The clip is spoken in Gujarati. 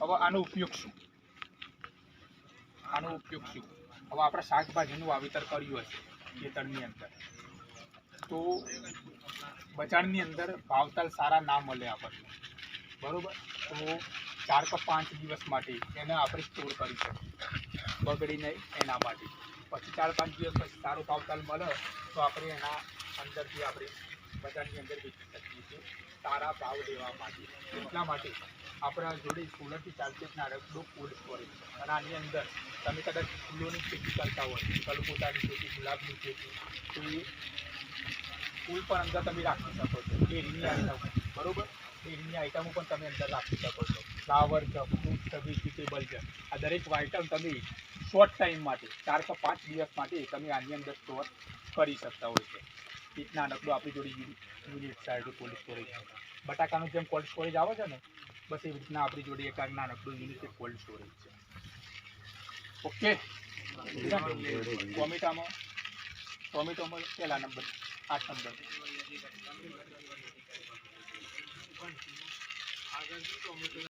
હવે આનો ઉપયોગ શું? આનો ઉપયોગ શું? હવે આપણે શાકભાજીનું વાવેતર કર્યું હશે ખેતરની અંદર. તો બજારની અંદર ભાવતાલ સારા ના મળે આપણને. બરોબર? તો ચાર કે પાંચ દિવસ માટે એને આપણે સ્ટોર કરી શકીએ. બગડી નહીં એના માટે. પછી ચાર પાંચ દિવસ પછી સારો ભાવતાલ મળે તો આપણે એના અંદરથી આપણે બજારની અંદર વેચી શકીએ છીએ. સારા ભાવ લેવા માટે. એટલા માટે આપણા જોડે સોલરથી ચાલતી નારકડો કોલ્ડ સ્ટોરેજ અને આની અંદર તમે કદાચ ફૂલોની ખેતી કરતા હોય કલકોટાની ખેતી, ગુલાબની ખેતી, તો એ ફૂલ પણ અંદર તમે રાખી શકો છો. ડેરીની આઈટમ બરાબર? ડેરીની આઈટમો પણ તમે અંદર રાખી શકો છો. ફ્લાવર છે, ફ્રૂટ છે, વેજીટેબલ છે. આ દરેક આઈટમ તમે શોર્ટ ટાઈમ માટે ચાર કે પાંચ દિવસ માટે તમે આની અંદર સ્ટોર કરી શકતા હોય છે. એક નાનકડું આપણી જોડે યુનિટ સાઈડ કોલ્ડ સ્ટોરેજ બટાકાનું જેમ કોલ્ડ સ્ટોરેજ આવે છે ને, બસ એવી રીતના આપણી જોડે એક આ નાનકડું યુનિટ કોલ્ડ સ્ટોરેજ છે. ઓકે? ટોમેટામાં, ટોમેટોમાં પહેલા નંબર, આઠ નંબર.